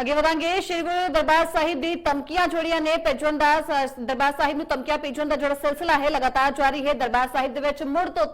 ਅੱਗੇ ਵਧਾਂਗੇ। ਸ਼੍ਰੀ ਗੁਰੂ ਦਰਬਾਰ ਸਾਹਿਬ ਦੀ ਧਮਕੀਆਂ ਜਿਹੜੀਆਂ ਨੇ ਭੇਜਣ ਦਾ ਦਰਬਾਰ ਸਾਹਿਬ ਨੂੰ ਧਮਕੀਆਂ ਭੇਜਣ ਦਾ ਜਿਹੜਾ ਸਿਲਸਿਲਾ ਹੈ, ਲਗਾਤਾਰ ਜਾਰੀ ਹੈ। ਦਰਬਾਰ ਸਾਹਿਬ ਦੇ ਵਿੱਚ ਮੁੜ ਤੋਂ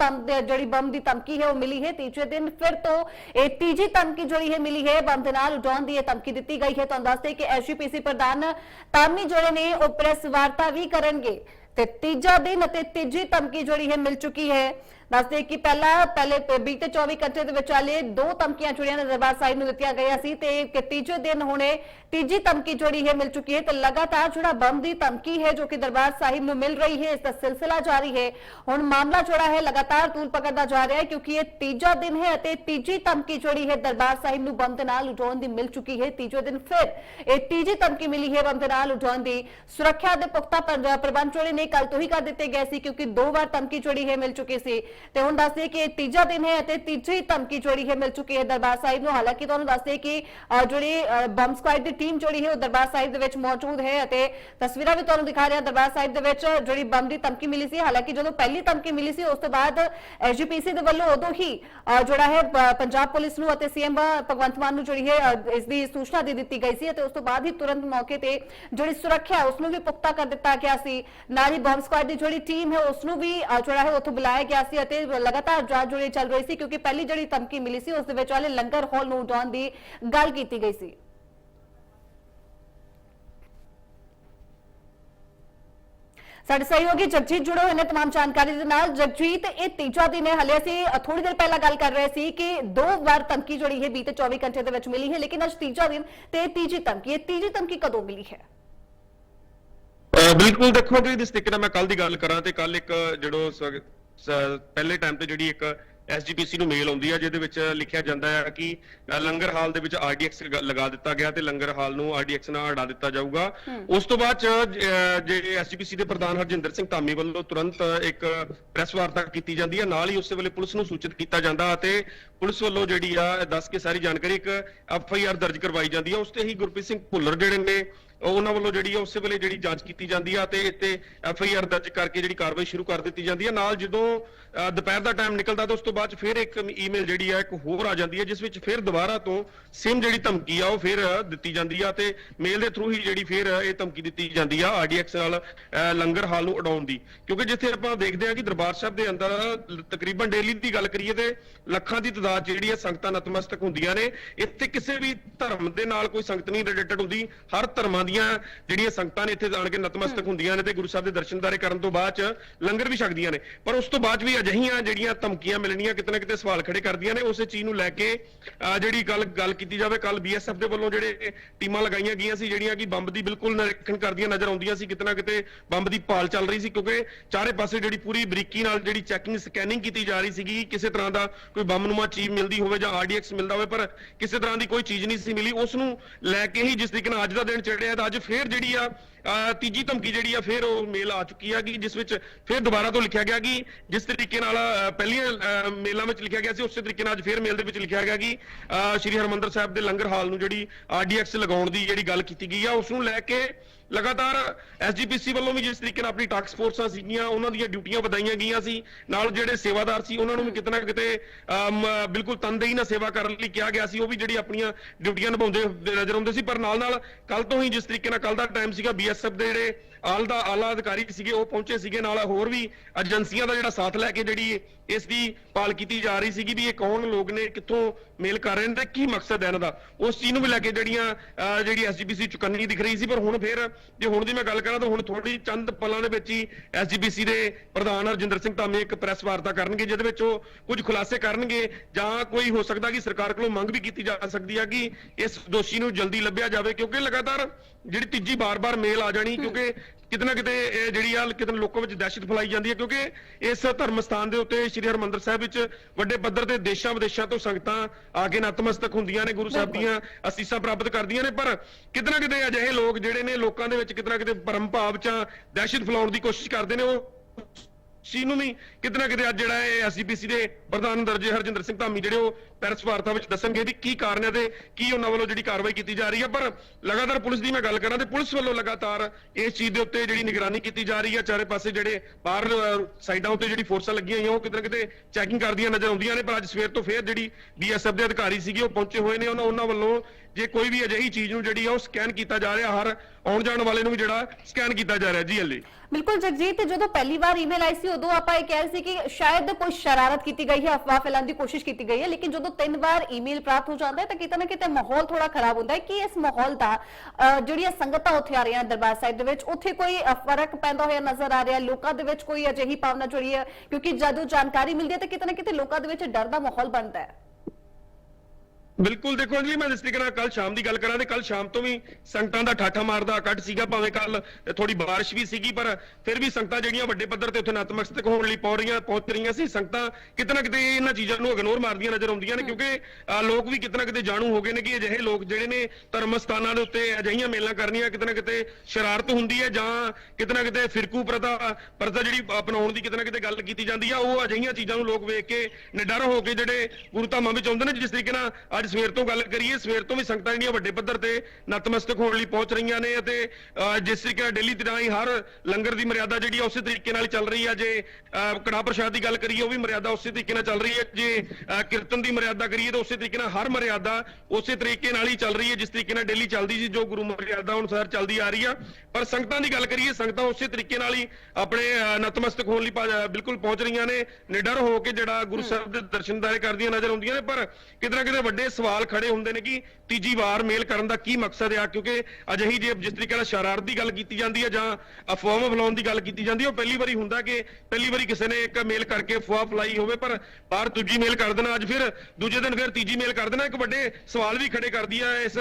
ਜਿਹੜੀ ਬੰਬ ਦੀ ਧਮਕੀ ਹੈ, ਉਹ ਮਿਲੀ ਹੈ। ਤੀਜੇ ਦਿਨ ਫਿਰ ਤੋਂ ਇਹ ਤੀਜੀ ਧਮਕੀ ਜਿਹੜੀ ਹੈ, ਮਿਲੀ ਹੈ। ਬੰਬ ਦੇ ਨਾਲ ਉਡਾਉਣ ਦੀ ਇਹ ਧਮਕੀ ਦਿੱਤੀ ਗਈ ਹੈ। ਤੁਹਾਨੂੰ ਦੱਸਦੇ ਕਿ ਐਸਜੀਪੀਸੀ ਪ੍ਰਧਾਨ ਤਾਮੀ ਜਿਹੜੇ ਨੇ ਉਹ ਪ੍ਰੈਸ ਵਾਰਤਾ ਵੀ ਕਰਨਗੇ। ਤੇ ਤੀਜਾ ਦਿਨ ਅਤੇ ਤੀਜੀ ਧਮਕੀ ਜਿਹੜੀ ਹੈ, ਮਿਲ ਚੁੱਕੀ ਹੈ। ਦੱਸਦੇ ਕਿ ਪਹਿਲਾਂ, ਪਹਿਲੇ ਪ- ਬੀਤੇ 24 ਘੰਟੇ ਦੇ ਵਿਚਾਲੇ ਦੋ ਧਮਕੀਆਂ ਜਿਹੜੀਆਂ ਨੇ ਦਰਬਾਰ ਸਾਹਿਬ ਨੂੰ ਦਿੱਤੀਆਂ ਗਈਆਂ ਸੀ ਤੇ ਕਿ ਤੀਜੇ ਦਿਨ ਹੁਣੇ ਤੀਜੀ ਧਮਕੀ ਜਿਹੜੀ ਹੈ ਮਿਲ ਚੁੱਕੀ ਹੈ ਤੇ ਲਗਾਤਾਰ ਜਿਹੜਾ ਬੰਬ ਦੀ ਧਮਕੀ ਹੈ ਜੋ ਕਿ ਦਰਬਾਰ ਸਾਹਿਬ ਨੂੰ ਮਿਲ ਰਹੀ ਹੈ, ਇਸ ਦਾ ਸਿਲਸਿਲਾ ਜਾਰੀ ਹੈ। ਹੁਣ ਮਾਮਲਾ ਜਿਹੜਾ ਹੈ, ਲਗਾਤਾਰ ਤੂਲ ਪਕੜਦਾ ਜਾ ਰਿਹਾ ਹੈ ਕਿਉਂਕਿ ਇਹ ਤੀਜਾ ਦਿਨ ਹੈ ਅਤੇ ਤੀਜੀ ਧਮਕੀ ਜਿਹੜੀ ਹੈ, ਦਰਬਾਰ ਸਾਹਿਬ ਨੂੰ ਬੰਬ ਦੇ ਨਾਲ ਉਡਾਉਣ ਦੀ ਮਿਲ ਚੁੱਕੀ ਹੈ। ਤੀਜੇ ਦਿਨ ਫਿਰ ਇਹ ਤੀਜੀ ਧਮਕੀ ਮਿਲੀ ਹੈ ਬੰਬ ਦੇ ਨਾਲ ਉਡਾਉਣ ਦੀ। ਸੁਰੱਖਿਆ ਦੇ ਪੁਖਤਾ ਪ੍ਰਬੰਧ ਜਿਹੜੇ ਨੇ ਕੱਲ ਤੋਂ ਹੀ ਕਰ ਦਿੱਤੇ ਗਏ ਸੀ ਕਿਉਂਕਿ ਦੋ ਵਾਰ ਧਮਕੀ ਜਿਹੜੀ ਹੈ ਮਿਲ ਚੁੱਕੀ ਸੀ। ਤੇ ਹੁਣ ਦੱਸਦੇ ਕਿ ਤੀਜਾ ਦਿਨ ਹੈ ਅਤੇ ਤੀਜੀ ਧਮਕੀ ਜਿਹੜੀ ਹੈ ਮਿਲ ਚੁੱਕੀ ਹੈ ਦਰਬਾਰ ਸਾਹਿਬ ਨੂੰ। ਹਾਲਾਂਕਿ ਤੁਹਾਨੂੰ ਦੱਸਦੇ ਕਿ ਜਿਹੜੀ ਅ, ਸਕੁਆਡ ਦੀ ਟੀਮ ਜਿਹੜੀ ਹੈ ਉਹ ਦਰਬਾਰ ਸਾਹਿਬ ਦੇ ਵਿੱਚ ਮੌਜੂਦ ਹੈ ਅਤੇ ਤਸਵੀਰਾਂ ਵੀ ਤੁਹਾਨੂੰ ਦਿਖਾ ਰਿਹਾ ਦਰਬਾਰ ਸਾਹਿਬ ਦੇ ਵਿੱਚ ਜਿਹੜੀ ਬੰਬ ਦੀ ਧਮਕੀ ਮਿਲੀ ਸੀ। ਹਾਲਾਂਕਿ ਜਦੋਂ ਪਹਿਲੀ ਧਮਕੀ ਮਿਲੀ ਸੀ ਉਸ ਤੋਂ ਬਾਅਦ ਐਸਜੀਪੀਸੀ ਦੇ ਵੱਲੋਂ ਉਦੋਂ ਹੀ ਜਿਹੜਾ ਹੈ ਪੰਜਾਬ ਪੁਲਿਸ ਨੂੰ ਅਤੇ ਸੀਐਮ ਭਗਵੰਤ ਮਾਨ ਨੂੰ ਜਿਹੜੀ ਹੈ ਇਸ ਦੀ ਸੂਚਨਾ ਦੇ ਦਿੱਤੀ ਗਈ ਸੀ ਅਤੇ ਉਸ ਤੋਂ ਬਾਅਦ ਹੀ ਤੁਰੰਤ ਮੌਕੇ ਤੇ ਜਿਹੜੀ ਸੁਰੱਖਿਆ ਉਸ ਨੂੰ ਵੀ ਪੁਖਤਾ ਕਰ ਦਿੱਤਾ ਗਿਆ ਸੀ। ਨਾਲ ਹੀ ਬੰਬ ਸਕੁਆਡ ਦੀ ਜਿਹੜੀ ਟੀਮ ਹੈ ਉਸ ਨੂੰ ਵੀ ਜਿਹੜਾ ਹੈ ਉੱਥੋਂ ਬੁਲਾਇਆ ਗਿਆ ਸੀ ਅਤੇ ਲਗਾਤਾਰ ਜਾਂਚ ਜਿਹੜੀ ਚੱਲ ਰਹੀ ਸੀ ਕਿਉਂਕਿ ਪਹਿਲੀ ਜਿਹੜੀ ਧਮਕੀ ਮਿਲੀ ਸੀ ਉਸ ਦੇ ਵਿੱਚ ਵਾਲੇ ਲੰਗਰ ਹਾਲ ਨੂੰ ਉਡਾਉਣ ਦੀ ਗੱਲ ਕੀਤੀ ਗਈ ਸੀ ਸਾਡੇ ਸਹਿਯੋਗੀ ਜਗਜੀਤ ਜੁੜੇ ਹੋਏ ਨੇ तमाम ਜਾਣਕਾਰੀ ਦੇ ਨਾਲ ਜਗਜੀਤ ਇਹ ਤੀਜਾ ਦਿਨ ਹੈ ਹਲੇ ਅਸੀਂ ਥੋੜੀ ਦੇਰ ਪਹਿਲਾਂ ਗੱਲ ਕਰ ਰਹੇ ਸੀ ਕਿ ਦੋ ਵਾਰ ਧਮਕੀ ਜਿਹੜੀ ਹੈ ਬੀਤੇ 24 ਘੰਟੇ ਦੇ ਵਿੱਚ ਮਿਲੀ ਹੈ ਲੇਕਿਨ ਅੱਜ ਤੀਜਾ ਦਿਨ ਤੇ ਇਹ ਤੀਜੀ ਧਮਕੀ ਇਹ ਤੀਜੀ ਧਮਕੀ ਕਦੋਂ ਮਿਲੀ ਹੈ ਅਹ ਬਿਲਕੁਲ ਦੇਖੋ ਕਿ ਜਿਸ ਤਰੀਕੇ ਨਾਲ ਮੈਂ ਕੱਲ ਦੀ ਗੱਲ ਕਰਾਂ ਤੇ ਕੱਲ ਇੱਕ ਜਿਹੜੋ ਸ- ਸ- ਪਹਿਲੇ ਟਾਈਮ ਤੇ ਜਿਹੜੀ ਇੱਕ ਐਸਜੀਪੀਸੀ ਨੂੰ ਮੇਲ ਆਉਂਦੀ ਆ ਜਿਹਦੇ ਵਿੱਚ ਲਿਖਿਆ ਜਾਂਦਾ ਹੈ ਕਿ ਲੰਗਰ ਹਾਲ ਦੇ ਵਿੱਚ ਆਰਡੀਐਕਸ ਲਗਾ ਦਿੱਤਾ ਗਿਆ ਤੇ ਲੰਗਰ ਹਾਲ ਨੂੰ ਆਰਡੀਐਕਸ ਨਾਲ ਹਟਾ ਦਿੱਤਾ ਜਾਊਗਾ। ਉਸ ਤੋਂ ਬਾਅਦ ਜਿਹੜੇ ਐਸਜੀਪੀਸੀ ਦੇ ਪ੍ਰਧਾਨ ਹਰਜਿੰਦਰ ਸਿੰਘ ਧਾਮੀ ਵੱਲੋਂ ਤੁਰੰਤ ਇੱਕ ਪ੍ਰੈਸ ਵਾਰਤਾ ਕੀਤੀ ਜਾਂਦੀ ਹੈ ਨਾਲ ਹੀ ਉਸੇ ਵੇਲੇ ਪੁਲਿਸ ਨੂੰ ਸੂਚਿਤ ਕੀਤਾ ਜਾਂਦਾ ਅਤੇ ਪੁਲਿਸ ਵੱਲੋਂ ਜਿਹੜੀ ਆ ਦੱਸ ਕੇ ਸਾਰੀ ਜਾਣਕਾਰੀ ਇੱਕ ਐਫ ਆਈ ਆਰ ਦਰਜ ਕਰਵਾਈ ਜਾਂਦੀ ਹੈ ਉਸ ਤੇ ਹੀ ਗੁਰਪ੍ਰੀਤ ਸਿੰਘ ਭੁੱਲਰ ਜਿਹੜੇ ਨੇ ਉਹਨਾਂ ਵੱਲੋਂ ਜਿਹੜੀ ਆ ਉਸੇ ਵੇਲੇ ਜਿਹੜੀ ਜਾਂਚ ਕੀਤੀ ਜਾਂਦੀ ਆ ਤੇ ਇੱਥੇ ਐਫ ਆਈ ਆਰ ਦਰਜ ਕਰਕੇ ਜਿਹੜੀ ਕਾਰਵਾਈ ਸ਼ੁਰੂ ਕਰ ਦਿੱਤੀ ਜਾਂਦੀ ਹੈ ਨਾਲ ਜਦੋਂ ਅ, ਦੁਪਹਿਰ ਦਾ ਟਾਈਮ ਨਿਕਲਦਾ ਤਾਂ ਉਸ ਤੋਂ ਬਾਅਦ ਫਿਰ ਇੱਕ ਈਮੇਲ ਜਿਹੜੀ ਆ ਇੱਕ ਹੋਰ ਆ ਜਾਂਦੀ ਹੈ ਜਿਸ ਵਿੱਚ ਫਿਰ ਦੁਬਾਰਾ ਤੋਂ ਸੇਮ ਜਿਹੜੀ ਧਮਕੀ ਆ ਉਹ ਫਿਰ ਦਿੱਤੀ ਜਾਂਦੀ ਆ ਤੇ ਮੇਲ ਦੇ ਥਰੂ ਹੀ ਜਿਹੜੀ ਫਿਰ ਇਹ ਧਮਕੀ ਦਿੱਤੀ ਜਾਂਦੀ ਆ ਆਰਡੀਐਕਸ ਨਾਲ ਅ, ਲੰਗਰ ਹਾਲ ਨੂੰ ਉਡਾਉਣ ਦੀ। ਕਿਉਂਕਿ ਜਿੱਥੇ ਆਪਾਂ ਦੇਖਦੇ ਆ ਕਿ ਦਰਬਾਰ ਸਾਹਿਬ ਦੇ ਅੰਦਰ ਤਕਰੀਬਨ ਡੇਲੀ ਦੀ ਗੱਲ ਕਰੀਏ ਤੇ ਲੱਖਾਂ ਦੀ ਤਦਾਦ ਜਿਹੜੀ ਹੈ ਸੰਗਤਾਂ ਨਤਮਸਤਕ ਹੁੰਦੀਆਂ ਨੇ ਇੱਥੇ ਕਿਸੇ ਵੀ ਧਰਮ ਦੇ ਨਾਲ ਕੋਈ ਸੰਗਤ ਨਹੀਂ ਰਿਲੇਟਡ ਹੁੰਦੀ। ਹਰ ਧਰਮਾਂ ਦੀਆਂ ਜਿਹੜੀਆਂ ਸੰਗਤਾਂ ਨੇ ਇੱਥੇ ਆਣ ਕੇ ਨਤਮਸਤਕ ਹੁੰਦੀਆਂ ਨੇ ਤੇ ਗੁਰੂ ਸਾਹਿਬ ਦੇ ਦਰਸ਼ਨਦਾਰੇ ਕਰਨ ਤੋਂ ਬਾਅਦ ਚ ਲੰਗਰ ਵੀ ਛਕਦੀਆਂ ਨੇ। ਪਰ ਉਸ ਤੋਂ ਬਾਅਦ ਵੀ ਅਜਿਹੀਆਂ ਜਿਹੜੀਆਂ ਧਮਕੀਆਂ ਮਿਲਣੀਆਂ ਕਿਤੇ ਨਾ ਕਿਤੇ ਸਵਾਲ ਖੜੇ ਕਰਦੀਆਂ ਨੇ ਉਸੇ ਚੀਜ਼ ਨੂੰ ਲੈ ਕੇ ਜਿਹੜੀ ਗੱਲ ਗੱਲ ਕੀਤੀ ਜਾਵੇ ਕੱਲ ਬੀਐਸਐਫ ਦੇ ਵੱਲੋਂ ਜਿਹੜੇ ਟੀਮਾਂ ਲਗਾਈਆਂ ਗਈਆਂ ਸੀ ਜਿਹੜੀਆਂ ਕਿ ਬੰਬ ਦੀ ਬਿਲਕੁਲ ਨਿਰੀਖਣ ਕਰਦੀਆਂ ਨਜ਼ਰ ਆਉਂਦੀਆਂ ਸੀ ਕਿਤੇ ਨਾ ਕਿਤੇ ਬੰਬ ਦੀ ਭਾਲ ਚੱਲ ਰਹੀ ਸੀ ਕਿਉਂਕਿ ਚਾਰੇ ਪਾਸੇ ਜਿਹੜੀ ਪੂਰੀ ਬਰੀਕੀ ਨਾਲ ਜਿਹੜੀ ਚੈਕਿੰਗ ਸਕੈਨਿੰਗ ਕੀਤੀ ਜਾ ਰਹੀ ਸੀਗੀ ਕਿਸੇ ਤਰ੍ਹਾਂ ਦਾ ਕੋਈ ਬੰਬ ਨੂਮਾ ਚੀਜ਼ ਮਿਲਦੀ ਹੋਵੇ ਜਾਂ ਆਰਡੀਐਕਸ ਮਿਲਦਾ ਹੋਵੇ ਪਰ ਕਿਸੇ ਤਰ੍ਹਾਂ ਦੀ ਕੋਈ ਚੀਜ਼ ਨਹੀਂ ਸੀ ਮਿਲੀ। ਉਸ ਨੂੰ ਲੈ ਕੇ ਹੀ ਜਿਸ ਤਰੀਕੇ ਨਾਲ ਅੱਜ ਦਾ ਦਿਨ ਚੜਿਆ ਤਾਂ ਅੱਜ ਫੇਰ ਜਿਹੜੀ ਆ ਤੀਜੀ ਧਮਕੀ ਜਿਹੜੀ ਆ ਫਿਰ ਉਹ ਮੇਲ ਆ ਚੁੱਕੀ ਆ ਕਿ ਜਿਸ ਵਿੱਚ ਫਿਰ ਦੁਬਾਰਾ ਤੋਂ ਲਿਖਿਆ ਗਿਆ ਕਿ ਜਿਸ ਤਰੀਕੇ ਨਾਲ ਪਹਿਲੀਆਂ ਮੇਲਾਂ ਵਿੱਚ ਲਿਖਿਆ ਗਿਆ ਸੀ ਉਸੇ ਤਰੀਕੇ ਨਾਲ ਅੱਜ ਫਿਰ ਮੇਲ ਦੇ ਵਿੱਚ ਲਿਖਿਆ ਗਿਆ ਕਿ ਸ਼੍ਰੀ ਹਰਮੰਦਰ ਸਾਹਿਬ ਦੇ ਲੰਗਰ ਹਾਲ ਨੂੰ ਜਿਹੜੀ ਆਰਡੀਐਕਸ ਲਗਾਉਣ ਦੀ ਜਿਹੜੀ ਗੱਲ ਕੀਤੀ ਗਈ ਆ ਉਸ ਨੂੰ ਲੈ ਕੇ ਲਗਾਤਾਰ ਐਸਜੀਪੀਸੀ ਵੱਲੋਂ ਵੀ ਜਿਸ ਤਰੀਕੇ ਨਾਲ ਆਪਣੀ ਟਾਸਕ ਫੋਰਸਾਂ ਸੀਗੀਆਂ ਉਹਨਾਂ ਦੀਆਂ ਡਿਊਟੀਆਂ ਵਧਾਈਆਂ ਗਈਆਂ ਸੀ ਨਾਲ ਜਿਹੜੇ ਸੇਵਾਦਾਰ ਸੀ ਉਹਨਾਂ ਨੂੰ ਵੀ ਕਿਤੇ ਨਾ ਕਿਤੇ ਅਮ, ਬਿਲਕੁਲ ਤਨਦੇਹੀ ਨਾਲ ਸੇਵਾ ਕਰਨ ਲਈ ਕਿਹਾ ਗਿਆ ਸੀ ਉਹ ਵੀ ਜਿਹੜੀ ਆਪਣੀਆਂ ਡਿਊਟੀਆਂ ਨਿਭਾਉਂਦੇ ਨਜ਼ਰ ਆਉਂਦੇ ਸੀ ਪਰ ਨਾਲ ਨਾਲ ਕੱਲ ਤੋਂ ਹੀ ਜਿਸ ਤਰੀਕੇ ਨਾਲ ਕੱਲ ਦਾ ਟਾਈਮ ਸੀਗਾ ਬੀਐਸਐਫ ਦੇ ਜਿਹੜੇ ਆਲ ਦਾ ਆਲਾ ਅਧਿਕਾਰੀ ਸੀਗੇ, ਉਹ ਪਹੁੰਚੇ ਸੀਗੇ ਨਾਲ ਹੋਰ ਵੀ ਏਜੰਸੀਆਂ ਦਾ ਜਿਹੜਾ ਸਾਥ ਲੈ ਕੇ ਜਿਹੜੀ ਇਸ ਦੀ ਪਾਲ ਕੀਤੀ ਜਾ ਰਹੀ ਸੀਗੀ ਵੀ ਇਹ ਕੌਣ ਲੋਕ ਨੇ, ਕਿੱਥੋਂ ਮੇਲ ਕਰ ਰਹੇ ਨੇ ਤੇ ਕੀ ਮਕਸਦ ਹੈ ਇਹਨਾਂ ਦਾ। ਉਸ ਚੀਜ਼ ਨੂੰ ਵੀ ਲੈ ਕੇ ਜਿਹੜੀਆਂ ਜਿਹੜੀ ਐਸਜੀਪੀਸੀ ਚੁਕੰਨੀ ਦਿਖ ਰਹੀ ਸੀ, ਪਰ ਹੁਣ ਫੇਰ ਜੇ ਹੁਣ ਦੀ ਮੈਂ ਗੱਲ ਕਰਾਂ ਤਾਂ ਹੁਣ ਥੋੜੀ ਚੰਦ ਪਲਾਂ ਦੇ ਵਿੱਚ ਹੀ ਐਸਜੀਪੀਸੀ ਦੇ ਪ੍ਰਧਾਨ ਹਰਜਿੰਦਰ ਸਿੰਘ ਧਾਮੀ ਇੱਕ ਪ੍ਰੈਸ ਵਾਰਤਾ ਕਰਨਗੇ, ਜਿਹਦੇ ਵਿੱਚ ਉਹ ਕੁਝ ਖੁਲਾਸੇ ਕਰਨਗੇ ਜਾਂ ਕੋਈ ਹੋ ਸਕਦਾ ਕਿ ਸਰਕਾਰ ਕੋਲੋਂ ਮੰਗ ਵੀ ਕੀਤੀ ਜਾ ਸਕਦੀ ਹੈ ਕਿ ਇਸ ਦੋਸ਼ੀ ਨੂੰ ਜਲਦੀ ਲੱਭਿਆ ਜਾਵੇ, ਕਿਉਂਕਿ ਲਗਾਤਾਰ ਜਿਹੜੀ ਤੀਜੀ ਬਾਰ-ਬਾਰ ਮੇਲ ਆ ਜਾਣੀ ਕਿਉਂਕਿ ਕਿਤੇ ਨਾ ਕਿਤੇ ਇਹ ਜਿਹੜੀ ਆ ਕਿਤੇ ਨਾ ਲੋਕਾਂ ਵਿੱਚ ਦਹਿਸ਼ਤ ਫੈਲਾਈ ਜਾਂਦੀ ਹੈ ਕਿਉਂਕਿ ਇਸ ਧਰਮ ਸਥਾਨ ਦੇ ਉੱਤੇ ਸ੍ਰੀ ਹਰਮੰਦਰ ਸਾਹਿਬ ਵਿੱਚ ਵੱਡੇ ਪੱਧਰ ਤੇ ਦੇਸ਼ਾਂ ਵਿਦੇਸ਼ਾਂ ਤੋਂ ਸੰਗਤਾਂ ਆ ਕੇ ਨਤਮਸਤਕ ਹੁੰਦੀਆਂ ਨੇ ਗੁਰੂ ਸਾਹਿਬ ਦੀਆਂ ਅਸੀਸਾਂ ਪ੍ਰਾਪਤ ਕਰਦੀਆਂ ਨੇ ਪਰ ਕਿਤੇ ਨਾ ਕਿਤੇ ਅਜਿਹੇ ਲੋਕ ਜਿਹੜੇ ਨੇ ਲੋਕਾਂ ਦੇ ਵਿੱਚ ਕਿਤੇ ਨਾ ਕਿਤੇ ਭਰਮ ਭਾਵ ਚ ਦਹਿਸ਼ਤ ਫੈਲਾਉਣ ਦੀ ਕੋਸ਼ਿਸ਼ ਕਰਦੇ ਨੇ ਉਹ ਚੀਜ਼ ਨੂੰ ਵੀ ਕਿਤੇ ਨਾ ਕਿਤੇ ਅੱਜ ਜਿਹੜਾ ਇਹ ਐਸਜੀਪੀਸੀ ਦੇ ਪ੍ਰਧਾਨ ਦਰਜੇ ਹਰਜਿੰਦਰ ਸਿੰਘ ਧਾਮੀ ਜਿਹੜੇ ਉਹ ਪੈਰਸ ਵਾਰਤਾ ਵਿੱਚ ਦੱਸਣਗੇ ਵੀ ਕੀ ਕਾਰਨ ਹੈ ਤੇ ਕੀ ਉਹਨਾਂ ਵੱਲੋਂ ਜਿਹੜੀ ਕਾਰਵਾਈ ਕੀਤੀ ਜਾ ਰਹੀ ਹੈ। ਪਰ ਲਗਾਤਾਰ ਪੁਲਿਸ ਦੀ ਮੈਂ ਗੱਲ ਕਰਾਂ ਤੇ ਪੁਲਿਸ ਵੱਲੋਂ ਲਗਾਤਾਰ ਇਸ ਚੀਜ਼ ਦੇ ਉੱਤੇ ਜਿਹੜੀ ਨਿਗਰਾਨੀ ਕੀਤੀ ਜਾ ਰਹੀ ਹੈ। ਚਾਰੇ ਪਾਸੇ ਜਿਹੜੇ ਬਾਹਰ ਸਾਈਡਾਂ ਉੱਤੇ ਜਿਹੜੀ ਫੋਰਸਾਂ ਲੱਗੀਆਂ ਹੋਈਆਂ, ਉਹ ਕਿਤੇ ਨਾ ਕਿਤੇ ਚੈਕਿੰਗ ਕਰਦੀਆਂ ਨਜ਼ਰ ਆਉਂਦੀਆਂ ਨੇ। ਪਰ ਅੱਜ ਸਵੇਰ ਤੋਂ ਫੇਰ ਜਿਹੜੀ ਬੀਐਸਐਫ ਦੇ ਅਧਿਕਾਰੀ ਸੀਗੇ, ਉਹ ਪਹੁੰਚੇ ਹੋਏ ਨੇ। ਉਹਨਾਂ ਉਹਨਾਂ ਵੱਲੋਂ ਜੇ ਕੋਈ ਵੀ ਅਜਿਹੀ ਚੀਜ਼ ਨੂੰ ਜਿਹੜੀ ਆ ਉਹ ਸਕੈਨ ਕੀਤਾ ਜਾ ਰਿਹਾ, ਹਰ ਆਉਣ ਜਾਣ ਵਾਲੇ ਨੂੰ ਵੀ ਜਿਹੜਾ ਸਕੈਨ ਕੀਤਾ ਜਾ ਰਿਹਾ ਜੀ ਹਲੇ। ਬਿਲਕੁਲ ਜਗਜੀਤ, ਜਦੋਂ ਪਹਿਲੀ ਵਾਰ ਈਮੇਲ ਆਈ ਸੀ, ਉਦੋਂ ਆਪਾਂ ਇਹ ਕਹਿ ਰਹੇ ਸੀ ਕਿ ਸ਼ਾਇਦ ਕੋਈ ਸ਼ਰਾਰਤ ਕੀਤੀ ਗਈ ਹੈ, ਅਫਵਾਹ ਫੈਲਾਉਣ ਦੀ ਕੋਸ਼ਿਸ਼ ਕੀਤੀ ਗਈ ਹੈ, ਲੇਕਿਨ ਜਦੋਂ ਤਿੰਨ ਵਾਰ ਈਮੇਲ ਪ੍ਰਾਪਤ ਹੋ ਜਾਂਦਾ ਹੈ, ਤਾਂ ਕਿਤੇ ਨਾ ਕਿਤੇ ਮਾਹੌਲ ਥੋੜਾ ਖਰਾਬ ਹੁੰਦਾ ਹੈ ਕਿ ਇਸ ਮਾਹੌਲ ਦਾ ਜਿਹੜੀਆਂ ਸੰਗਤਾਂ ਉੱਥੇ ਆ ਰਹੀਆਂ ਦਰਬਾਰ ਸਾਹਿਬ ਦੇ ਵਿੱਚ, ਉੱਥੇ ਕੋਈ ਫ਼ਰਕ ਪੈਂਦਾ ਹੋਇਆ ਨਜ਼ਰ ਆ ਰਿਹਾ, ਲੋਕਾਂ ਦੇ ਵਿੱਚ ਕੋਈ ਅਜਿਹੀ ਭਾਵਨਾ ਜੁੜੀ ਹੈ, ਕਿਉਂਕਿ ਜਦੋਂ ਜਾਣਕਾਰੀ ਮਿਲਦੀ ਹੈ, ਤਾਂ ਕਿਤੇ ਨਾ ਕਿਤੇ ਲੋਕਾਂ ਦੇ ਵਿੱਚ ਡਰ ਦਾ ਮਾਹੌਲ ਬਣਦਾ ਹੈ। ਬਿਲਕੁਲ ਦੇਖੋ ਜੀ ਮੈਂ ਤਰੀਕੇ ਨਾਲ ਕੱਲ ਸ਼ਾਮ ਦੀ ਗੱਲ ਕਰਾਂ ਤੇ ਕੱਲ ਸ਼ਾਮ ਤੋਂ ਵੀ ਸੰਗਤਾਂ ਦਾ ਠਾਠਾ ਮਾਰਦਾ ਇਕੱਠ ਸੀਗਾ ਭਾਵੇਂ ਕੱਲ ਥੋੜੀ ਬਾਰਿਸ਼ ਵੀ ਸੀਗੀ ਪਰ ਫਿਰ ਵੀ ਸੰਗਤਾਂ ਜਿਹੜੀਆਂ ਵੱਡੇ ਪੱਧਰ ਤੇ ਉੱਥੇ ਨਤਮਸਤਕ ਹੋਣ ਲਈ ਪਹੁੰਚ ਰਹੀਆਂ ਪਹੁੰਚ ਰਹੀਆਂ ਸੀ ਸੰਗਤਾਂ ਕਿਤੇ ਨਾ ਕਿਤੇ ਇਹਨਾਂ ਚੀਜ਼ਾਂ ਨੂੰ ਇਗਨੋਰ ਮਾਰਦੀਆਂ ਨਜ਼ਰ ਆਉਂਦੀਆਂ ਨੇ ਕਿਉਂਕਿ ਲੋਕ ਵੀ ਕਿਤੇ ਨਾ ਕਿਤੇ ਜਾਣੂ ਹੋ ਗਏ ਨੇ ਕਿ ਅਜਿਹੇ ਲੋਕ ਜਿਹੜੇ ਨੇ ਧਰਮ ਸਥਾਨਾਂ ਦੇ ਉੱਤੇ ਅਜਿਹੀਆਂ ਮੇਲਾਂ ਕਰਨੀਆਂ ਕਿਤੇ ਨਾ ਕਿਤੇ ਸ਼ਰਾਰਤ ਹੁੰਦੀ ਹੈ ਜਾਂ ਕਿਤੇ ਨਾ ਕਿਤੇ ਫਿਰਕੂ ਪ੍ਰਥਾ ਪ੍ਰਥਾ ਜਿਹੜੀ ਅਪਣਾਉਣ ਦੀ ਕਿਤੇ ਨਾ ਕਿਤੇ ਗੱਲ ਕੀਤੀ ਜਾਂਦੀ ਆ ਉਹ ਅਜਿਹੀਆਂ ਚੀਜ਼ਾਂ ਨੂੰ ਲੋਕ ਵੇਖ ਕੇ ਨਿਡਰ ਹੋ ਕੇ ਜਿਹੜੇ ਗੁਰੂ ਧਾਮਾਂ ਵਿੱਚ ਆਉਂਦੇ ਨੇ ਜਿਸ ਤਰੀਕੇ ਨਾਲ ਅੱਜ ਸਵੇਰ ਤੋਂ ਗੱਲ ਕਰੀਏ ਸਵੇਰ ਤੋਂ ਵੀ ਸੰਗਤਾਂ ਜਿਹੜੀਆਂ ਵੱਡੇ ਪੱਧਰ ਤੇ ਨਤਮਸਤਕ ਹੋਣ ਲਈ ਪਹੁੰਚ ਰਹੀਆਂ ਨੇ ਅਤੇ ਜਿਸ ਤਰੀਕੇ ਡੇਲੀ ਤਰ੍ਹਾਂ ਹੀ ਹਰ ਲੰਗਰ ਦੀ ਮਰਿਆਦਾ ਜਿਹੜੀ ਉਸੇ ਤਰੀਕੇ ਨਾਲ ਹੀ ਚੱਲ ਰਹੀ ਆ ਜੇ ਕੜਾਹ ਪ੍ਰਸ਼ਾਦ ਦੀ ਗੱਲ ਕਰੀਏ ਉਹ ਵੀ ਮਰਿਆਦਾ ਉਸੇ ਤਰੀਕੇ ਨਾਲ ਚੱਲ ਰਹੀ ਹੈ ਜੇ ਕੀਰਤਨ ਦੀ ਮਰਿਆਦਾ ਕਰੀਏ ਤਾਂ ਉਸੇ ਤਰੀਕੇ ਨਾਲ ਹਰ ਮਰਿਆਦਾ ਉਸੇ ਤਰੀਕੇ ਨਾਲ ਹੀ ਚੱਲ ਰਹੀ ਹੈ ਜਿਸ ਤਰੀਕੇ ਨਾਲ ਡੇਲੀ ਚੱਲਦੀ ਸੀ ਜੋ ਗੁਰੂ ਮਰਿਆਦਾ ਅਨੁਸਾਰ ਚੱਲਦੀ ਆ ਰਹੀ ਆ। ਪਰ ਸੰਗਤਾਂ ਦੀ ਗੱਲ ਕਰੀਏ ਸੰਗਤਾਂ ਉਸੇ ਤਰੀਕੇ ਨਾਲ ਹੀ ਆਪਣੇ ਨਤਮਸਤਕ ਹੋਣ ਲਈ ਬਿਲਕੁਲ ਪਹੁੰਚ ਰਹੀਆਂ ਨੇ। ਨਿਡਰ ਹੋ ਕੇ ਜਿਹੜਾ ਗੁਰੂ ਸਾਹਿਬ ਦੇ ਦਰਸ਼ਨਦਾਰੇ ਕਰਦੀਆਂ ਨਜ਼ਰ ਆਉਂਦੀਆਂ ਨੇ ਪਰ ਕਿਤੇ ਨਾ ਕਿਤੇ ਵੱਡੇ ਸਵਾਲ ਖੜੇ ਹੁੰਦੇ ਨੇ ਕਿ ਤੀਜੀ ਵਾਰ ਮੇਲ ਕਰਨ ਦਾ ਕੀ ਮਕਸਦ ਆ? ਕਿਉਂਕਿ ਅਜਿਹੀ ਜੇ ਜਿਸ ਤਰੀਕੇ ਨਾਲ ਸ਼ਰਾਰਤ ਦੀ ਗੱਲ ਕੀਤੀ ਜਾਂਦੀ ਹੈ ਜਾਂ ਅਫਵਾਹਾਂ ਫੈਲਾਉਣ ਦੀ ਗੱਲ ਕੀਤੀ ਜਾਂਦੀ ਹੈ ਉਹ ਪਹਿਲੀ ਵਾਰੀ ਹੁੰਦਾ ਕਿ ਪਹਿਲੀ ਵਾਰੀ ਕਿਸੇ ਨੇ ਇੱਕ ਮੇਲ ਕਰਕੇ ਅਫਵਾਹ ਫੈਲਾਈ ਹੋਵੇ, ਪਰ ਬਾਹਰ ਦੂਜੀ ਮੇਲ ਕਰ ਦੇਣਾ, ਅੱਜ ਫਿਰ ਦੂਜੇ ਦਿਨ ਫਿਰ ਤੀਜੀ ਮੇਲ ਕਰ ਦੇਣਾ, ਇੱਕ ਵੱਡੇ ਸਵਾਲ ਵੀ ਖੜੇ ਕਰਦੀ ਹੈ ਇਸ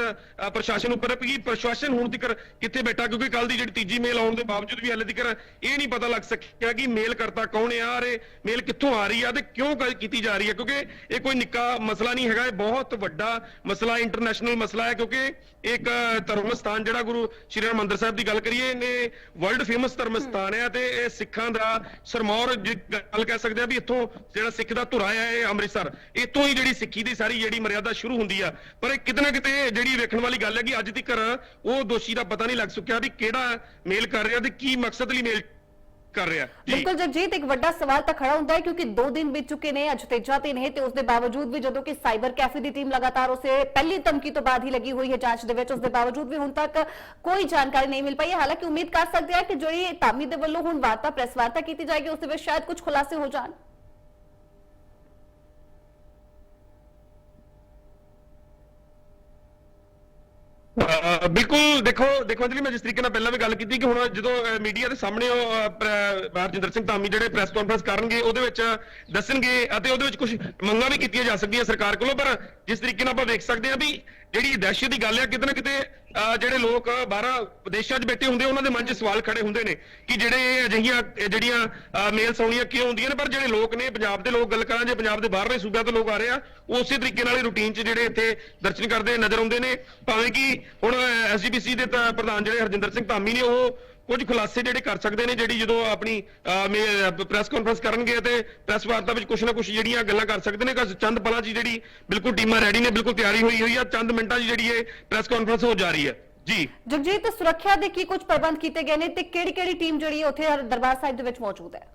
ਪ੍ਰਸ਼ਾਸਨ ਉੱਪਰ, ਕਿ ਪ੍ਰਸ਼ਾਸਨ ਹੁਣ ਤੱਕ ਕਿੱਥੇ ਬੈਠਾ? ਕਿਉਂਕਿ ਕੱਲ ਦੀ ਜਿਹੜੀ ਤੀਜੀ ਮੇਲ ਆਉਣ ਦੇ ਬਾਵਜੂਦ ਵੀ ਹਾਲੇ ਤੱਕ ਇਹ ਨਹੀਂ ਪਤਾ ਲੱਗ ਸਕਿਆ ਕਿ ਮੇਲ ਕਰਤਾ ਕੌਣ ਆ ਰੇ ਮੇਲ ਕਿੱਥੋਂ ਆ ਰਹੀ ਆ ਤੇ ਕਿਉਂ ਕੀਤੀ ਜਾ ਰਹੀ ਹੈ ਕਿਉਂਕਿ ਇਹ ਕੋਈ ਨਿੱਕਾ ਮਸਲਾ ਨਹੀਂ ਹੈਗਾ, ਇਹ ਬਹੁਤ ਵੱਡਾ ਮਸਲਾ ਇੰਟਰਨੈਸ਼ਨਲ ਮਸਲਾ ਹੈ, ਕਿਉਂਕਿ ਇੱਕ ਧਰਮ ਸਥਾਨ ਜਿਹੜਾ ਗੁਰੂ ਸ਼੍ਰੀ ਹਰਿਮੰਦਰ ਸਾਹਿਬ ਦੀ ਗੱਲ ਕਰੀਏ ਇਹ ਵਰਲਡ ਫੇਮਸ ਧਰਮ ਸਥਾਨ ਹੈ ਤੇ ਇਹ ਸਿੱਖਾਂ ਦਾ ਸਰਮੌਰ ਗੱਲ ਕਹਿ ਸਕਦੇ ਆ ਵੀ ਇੱਥੋਂ ਜਿਹੜਾ ਸਿੱਖ ਦਾ ਧੁਰਾ ਹੈ, ਇਹ ਅੰਮ੍ਰਿਤਸਰ। ਇੱਥੋਂ ਹੀ ਜਿਹੜੀ ਸਿੱਖੀ ਦੀ ਸਾਰੀ ਜਿਹੜੀ ਮਰਿਆਦਾ ਸ਼ੁਰੂ ਹੁੰਦੀ ਆ। ਪਰ ਇਹ ਕਿਤੇ ਨਾ ਕਿਤੇ ਜਿਹੜੀ ਵੇਖਣ ਵਾਲੀ ਗੱਲ ਹੈ ਕਿ ਅੱਜ ਤੱਕ ਉਹ ਦੋਸ਼ੀ ਦਾ ਪਤਾ ਨਹੀਂ ਲੱਗ ਸਕਿਆ ਵੀ ਕਿਹੜਾ ਮੇਲ ਕਰ ਰਿਹਾ ਤੇ ਕੀ ਮਕਸਦ ਲਈ ਮੇਲ ਕਰ ਰਿਹਾ ਜੀ ਬਿਲਕੁਲ ਜਗਜੀਤ ਇੱਕ ਵੱਡਾ ਸਵਾਲ ਤਾਂ ਖੜਾ ਹੁੰਦਾ ਹੈ ਕਿਉਂਕਿ 2 ਦਿਨ ਬੀਤ ਚੁੱਕੇ ਨੇ ਅੱਜ ਤੀਜਾ ਦਿਨ ਹੈ ਤੇ ਉਸ ਦੇ ਬਾਵਜੂਦ ਵੀ ਜਦੋਂ ਕਿ ਸਾਈਬਰ ਕੈਫੇ ਦੀ ਟੀਮ ਲਗਾਤਾਰ ਉਸੇ ਪਹਿਲੀ ਧਮਕੀ ਤੋਂ ਬਾਅਦ ਹੀ ਲੱਗੀ ਹੋਈ ਹੈ ਜਾਂਚ ਦੇ ਵਿੱਚ ਉਸ ਦੇ ਬਾਵਜੂਦ ਵੀ ਹੁਣ ਤੱਕ ਕੋਈ ਜਾਣਕਾਰੀ ਨਹੀਂ ਮਿਲ ਪਾਈ ਹੈ ਹਾਲਾਂਕਿ ਉਮੀਦ ਕਰ ਸਕਦੇ ਹਾਂ ਕਿ ਜਿਹੜੀ ਧਾਮੀ ਦੇ ਵੱਲੋਂ ਹੁਣ ਵਾਰਤਾ ਪ੍ਰੈਸ ਵਾਰਤਾ ਕੀਤੀ ਜਾਏਗੀ ਉਸ ਦੇ ਵਿੱਚ ਸ਼ਾਇਦ ਕੁਝ ਖੁਲਾਸੇ ਹੋ ਜਾਣ ਬਿਲਕੁਲ ਦੇਖੋ ਦੇਖੋ ਜੀ ਮੈਂ ਜਿਸ ਤਰੀਕੇ ਨਾਲ ਪਹਿਲਾਂ ਵੀ ਗੱਲ ਕੀਤੀ ਕਿ ਹੁਣ ਜਦੋਂ ਮੀਡੀਆ ਦੇ ਸਾਹਮਣੇ ਉਹ ਅਹ, ਹਰਜਿੰਦਰ ਸਿੰਘ ਧਾਮੀ ਜਿਹੜੇ ਪ੍ਰੈਸ ਕਾਨਫਰੰਸ ਕਰਨਗੇ ਉਹਦੇ ਵਿੱਚ ਦੱਸਣਗੇ ਅਤੇ ਉਹਦੇ ਵਿੱਚ ਕੁਝ ਮੰਗਾਂ ਵੀ ਕੀਤੀਆਂ ਜਾ ਸਕਦੀਆਂ ਸਰਕਾਰ ਕੋਲੋਂ ਪਰ ਜਿਸ ਤਰੀਕੇ ਨਾਲ ਆਪਾਂ ਵੇਖ ਸਕਦੇ ਹਾਂ ਵੀ ਜਿਹੜੀ ਦਹਿਸ਼ਤ ਦੀ ਗੱਲ ਹੈ ਕਿਤੇ ਨਾ ਕਿਤੇ ਜਿਹੜੇ ਲੋਕ ਬਾਹਰ ਵਿਦੇਸ਼ਾਂ 'ਚ ਬੈਠੇ ਹੁੰਦੇ ਉਹਨਾਂ ਦੇ ਮਨ 'ਚ ਸਵਾਲ ਖੜੇ ਹੁੰਦੇ ਨੇ ਕਿ ਜਿਹੜੇ ਅਜਿਹੀਆਂ ਜਿਹੜੀਆਂ ਮੇਲ ਸੌਣੀਆਂ ਕਿਉਂ ਹੁੰਦੀਆਂ ਨੇ? ਪਰ ਜਿਹੜੇ ਲੋਕ ਨੇ, ਪੰਜਾਬ ਦੇ ਲੋਕ ਗੱਲ ਕਰਾਂ ਜੇ ਪੰਜਾਬ ਦੇ ਬਾਹਰਲੇ ਸੂਬਿਆਂ ਤੋਂ ਲੋਕ ਆ ਰਹੇ ਆ ਉਹ ਉਸੇ ਤਰੀਕੇ ਨਾਲ ਹੀ ਰੂਟੀਨ 'ਚ ਜਿਹੜੇ ਇੱਥੇ ਦਰਸ਼ਨ ਕਰਦੇ ਨਜ਼ਰ ਆਉਂਦੇ ਨੇ। ਭਾਵੇਂ ਕਿ ਹੁਣ ਐਸਜੀਪੀਸੀ ਦੇ ਪ੍ਰਧਾਨ ਜਿਹੜੇ ਹਰਜਿੰਦਰ ਸਿੰਘ ਧਾਮੀ ਨੇ, ਉਹ ਕੁਝ ਖੁਲਾਸੇ ਜਿਹੜੇ ਕਰ ਸਕਦੇ ਨੇ ਜਿਹੜੀ ਜਦੋਂ ਆਪਣੀ ਪ੍ਰੈਸ ਕਾਨਫਰੰਸ ਕਰਨਗੇ ਤੇ ਪ੍ਰੈਸ ਵਾਰਤਾ ਵਿੱਚ ਕੁਝ ਨਾ ਕੁਝ ਜਿਹੜੀਆਂ ਗੱਲਾਂ ਕਰ ਸਕਦੇ ਨੇ ਕਿ ਚੰਦ ਪਲਾਂ 'ਚ ਜਿਹੜੀ ਬਿਲਕੁਲ ਟੀਮਾਂ ਰੈਡੀ ਨੇ ਬਿਲਕੁਲ ਤਿਆਰੀ ਹੋਈ ਹੋਈ ਆ ਚੰਦ ਮਿੰਟਾਂ 'ਚ ਜਿਹੜੀ ਇਹ ਪ੍ਰੈਸ ਕਾਨਫਰੰਸ ਹੋ ਜਾ ਰਹੀ ਹੈ। ਜੀ। ਜਗਜੀਤ ਸੁਰੱਖਿਆ ਦੇ ਕੀ ਕੁਝ ਪ੍ਰਬੰਧ ਕੀਤੇ ਗਏ ਨੇ ਤੇ ਕਿਹੜੀ ਕਿਹੜੀ ਟੀਮ ਜਿਹੜੀ ਹੈ ਉੱਥੇ ਦਰਬਾਰ ਸਾਹਿਬ ਦੇ ਵਿੱਚ ਮੌਜੂਦ ਹੈ?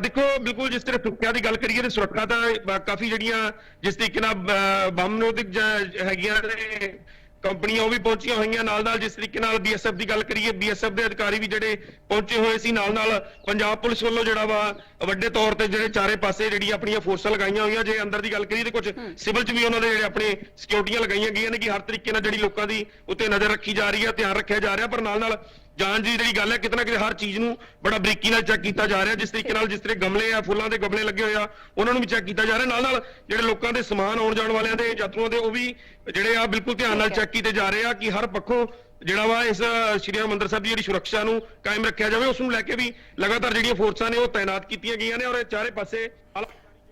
ਦੇਖੋ ਬਿਲਕੁਲ ਜਿਸ ਤਰ੍ਹਾਂ ਸੁਰੱਖਿਆ ਦੀ ਗੱਲ ਕਰੀਏ ਤੇ ਸੁਰੱਖਿਆ ਤਾਂ ਕਾਫੀ ਜਿਹੜੀਆਂ ਜਿਸ ਤਰੀਕੇ ਨਾਲ ਜ- ਹੈਗੀਆਂ ਨੇ ਕੰਪਨੀਆਂ ਉਹ ਵੀ ਪਹੁੰਚੀਆਂ ਹੋਈਆਂ ਨਾਲ ਨਾਲ ਜਿਸ ਤਰੀਕੇ ਨਾਲ ਬੀਐਸਐਫ ਦੀ ਗੱਲ ਕਰੀਏ ਬੀਐਸਐਫ ਦੇ ਅਧਿਕਾਰੀ ਵੀ ਜਿਹੜੇ ਪਹੁੰਚੇ ਹੋਏ ਸੀ ਨਾਲ ਨਾਲ ਪੰਜਾਬ ਪੁਲਿਸ ਵੱਲੋਂ ਜਿਹੜਾ ਵਾ ਵੱਡੇ ਤੌਰ ਤੇ ਜਿਹੜੇ ਚਾਰੇ ਪਾਸੇ ਜਿਹੜੀ ਆਪਣੀਆਂ ਫੋਰਸਾਂ ਲਗਾਈਆਂ ਹੋਈਆਂ ਜੇ ਅੰਦਰ ਦੀ ਗੱਲ ਕਰੀਏ ਤੇ ਕੁਝ ਸਿਵਲ ਚ ਵੀ ਉਹਨਾਂ ਦੇ ਜਿਹੜੇ ਆਪਣੇ ਸਿਕਿਉਰਟੀਆਂ ਲਗਾਈਆਂ ਗਈਆਂ ਨੇ ਕਿ ਹਰ ਤਰੀਕੇ ਨਾਲ ਜਿਹੜੀ ਲੋਕਾਂ ਦੀ ਉੱਤੇ ਨਜ਼ਰ ਰੱਖੀ ਜਾ ਰਹੀ ਹੈ ਧਿਆਨ ਰੱਖਿਆ ਜਾ ਰਿਹਾ ਪਰ ਨਾਲ ਨਾਲ ਜਾਂਚ ਦੀ ਜਿਹੜੀ ਗੱਲ ਹੈ ਕਿਤੇ ਨਾ ਕਿਤੇ ਹਰ ਚੀਜ਼ ਨੂੰ ਬੜਾ ਬਰੀਕੀ ਨਾਲ ਚੈੱਕ ਕੀਤਾ ਜਾ ਰਿਹਾ, ਜਿਸ ਤਰੀਕੇ ਨਾਲ ਜਿਸ ਤਰ੍ਹਾਂ ਗਮਲੇ ਆ, ਫੁੱਲਾਂ ਦੇ ਗਮਲੇ ਲੱਗੇ ਹੋਏ ਆ, ਉਹਨਾਂ ਨੂੰ ਵੀ ਚੈੱਕ ਕੀਤਾ ਜਾ ਰਿਹਾ। ਨਾਲ ਨਾਲ ਜਿਹੜੇ ਲੋਕਾਂ ਦੇ ਸਮਾਨ ਆਉਣ ਜਾਣ ਵਾਲਿਆਂ ਦੇ, ਯਾਤਰੂਆਂ ਦੇ, ਉਹ ਵੀ ਜਿਹੜੇ ਆ ਬਿਲਕੁਲ ਧਿਆਨ ਨਾਲ ਚੈੱਕ ਕੀਤੇ ਜਾ ਰਹੇ ਆ ਕਿ ਹਰ ਪੱਖੋਂ ਜਿਹੜਾ ਵਾ ਇਸ ਸ਼੍ਰੀ ਹਰਿਮੰਦਰ ਸਾਹਿਬ ਦੀ ਜਿਹੜੀ ਸੁਰੱਖਿਆ ਨੂੰ ਕਾਇਮ ਰੱਖਿਆ ਜਾਵੇ, ਉਸ ਨੂੰ ਲੈ ਕੇ ਵੀ ਲਗਾਤਾਰ ਜਿਹੜੀਆਂ ਫੋਰਸਾਂ ਨੇ ਉਹ ਤਾਇਨਾਤ ਕੀਤੀਆਂ ਗਈਆਂ ਨੇ ਔਰ ਇਹ ਚਾਰੇ ਪਾਸੇ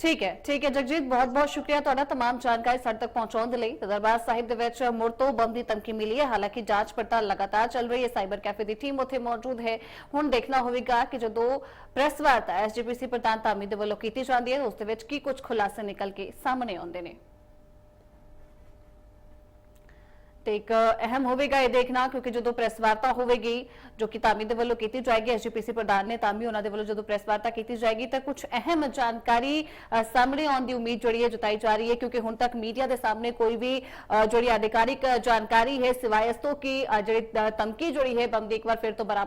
ਠੀਕ ਹੈ ਠੀਕ ਹੈ ਜਗਜੀਤ ਬਹੁਤ ਬਹੁਤ ਸ਼ੁਕਰੀਆ ਤੁਹਾਡਾ तमाम ਜਾਣਕਾਰੀ ਸਾਡੇ ਤੱਕ ਪਹੁੰਚਾਉਣ ਦੇ ਲਈ ਦਰਬਾਰ ਸਾਹਿਬ ਦੇ ਵਿੱਚ ਮੁੜ ਤੋਂ ਬੰਬ ਦੀ ਧਮਕੀ ਮਿਲੀ ਹੈ ਹਾਲਾਂਕਿ ਜਾਂਚ ਪੜਤਾਲ ਲਗਾਤਾਰ ਚੱਲ ਰਹੀ ਹੈ ਸਾਈਬਰ ਕੈਫੇ ਦੀ ਟੀਮ ਉੱਥੇ ਮੌਜੂਦ ਹੈ ਹੁਣ ਦੇਖਣਾ ਹੋਵੇਗਾ ਕਿ ਜਦੋਂ ਪ੍ਰੈਸ ਵਾਰਤਾ ਐਸਜੀਪੀਸੀ ਪ੍ਰਧਾਨ ਧਾਮੀ ਦੇ ਵੱਲੋਂ ਕੀਤੀ ਜਾਂਦੀ ਹੈ ਉਸ ਦੇ ਵਿੱਚ ਕੀ ਕੁਝ ਖੁਲਾਸੇ ਨਿਕਲ ਕੇ ਸਾਹਮਣੇ ਆਉਂਦੇ ਨੇ ਤੇ ਇੱਕ ਅਹਿਮ ਹੋਵੇਗਾ ਇਹ ਦੇਖਣਾ ਕਿਉਂਕਿ ਜਦੋਂ ਪ੍ਰੈਸ ਵਾਰਤਾ ਹੋਵੇਗੀ ਜੋ ਕਿ ਧਾਮੀ ਦੇ ਵੱਲੋਂ ਕੀਤੀ ਜਾਏਗੀ ਐਸਜੀਪੀਸੀ ਪ੍ਰਧਾਨ ਨੇ ਧਾਮੀ ਉਹਨਾਂ ਦੇ ਵੱਲੋਂ ਜਦੋਂ ਪ੍ਰੈਸ ਵਾਰਤਾ ਕੀਤੀ ਜਾਏਗੀ ਤਾਂ ਕੁਝ ਅਹਿਮ ਜਾਣਕਾਰੀ ਅ, ਸਾਹਮਣੇ ਆਉਣ ਦੀ ਉਮੀਦ ਜਿਹੜੀ ਹੈ ਜਤਾਈ ਜਾ ਰਹੀ ਹੈ ਕਿਉਂਕਿ ਹੁਣ ਤੱਕ ਮੀਡੀਆ ਦੇ ਸਾਹਮਣੇ ਕੋਈ ਵੀ ਅ, ਜਿਹੜੀ ਅਧਿਕਾਰਿਕ ਜਾਣਕਾਰੀ ਹੈ ਸਿਵਾਏ ਇਸ ਤੋਂ ਕਿ ਅ, ਜਿਹੜੀ ਅ, ਧਮਕੀ ਜਿਹੜੀ ਹੈ ਬੰਦੀ ਇੱਕ ਵਾਰ ਫਿਰ ਤੋਂ ਬਰਾਮਦ